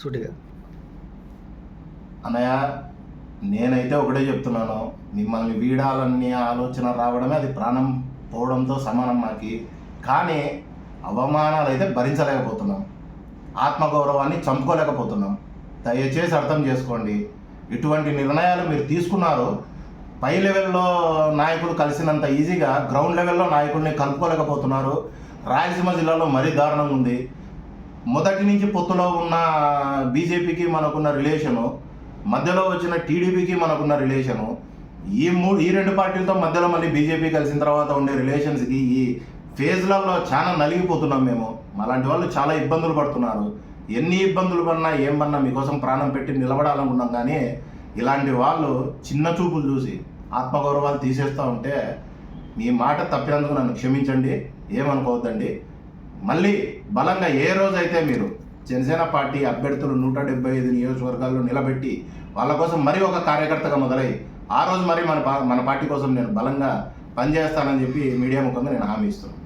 సూటిగా అన్నయ్య నేనైతే ఒకటే చెప్తున్నాను. మిమ్మల్ని వీడాలనే ఆలోచన రావడమే అది ప్రాణం పోవడంతో సమానం మాకి. కానీ అవమానాలు అయితే భరించలేకపోతున్నాం. ఆత్మగౌరవాన్ని చంపుకోలేకపోతున్నాం. దయచేసి అర్థం చేసుకోండి. ఇటువంటి నిర్ణయాలు మీరు తీసుకున్నారు పై లెవెల్లో నాయకులు కలిసినంత ఈజీగా గ్రౌండ్ లెవెల్లో నాయకుల్ని కలుపుకోలేకపోతున్నారు. రాయలసీమ జిల్లాలో మరీ దారుణంగా ఉంది. మొదటి నుంచి పొత్తులో ఉన్న బీజేపీకి మనకున్న రిలేషను మధ్యలో వచ్చిన టీడీపీకి మనకున్న రిలేషను ఈ మూడు ఈ రెండు పార్టీలతో మధ్యలో మళ్ళీ బీజేపీ కలిసిన తర్వాత ఉండే రిలేషన్స్కి ఈ ఫేజ్లలో చాలా నలిగిపోతున్నాం మేము. అలాంటి వాళ్ళు చాలా ఇబ్బందులు పడుతున్నారు. ఎన్ని ఇబ్బందులు పడినా ఏం పడినా మీకోసం ప్రాణం పెట్టి నిలబడాలనుకున్నాం కానీ ఇలాంటి వాళ్ళు చిన్న చూపులు చూసి ఆత్మగౌరవాలు తీసేస్తూ ఉంటే మీ మాట తప్పినందుకు నన్ను క్షమించండి ఏమనుకోవద్దండి. మళ్ళీ బలంగా ఏ రోజైతే మీరు జనసేన పార్టీ అభ్యర్థులు నూట డెబ్బై ఐదు నియోజకవర్గాల్లో నిలబెట్టి వాళ్ళ కోసం మరీ ఒక కార్యకర్తగా మొదలై ఆ రోజు మరి మన మన పార్టీ కోసం నేను బలంగా పనిచేస్తానని చెప్పి మీడియా ముఖంగా నేను హామీ ఇస్తున్నాను.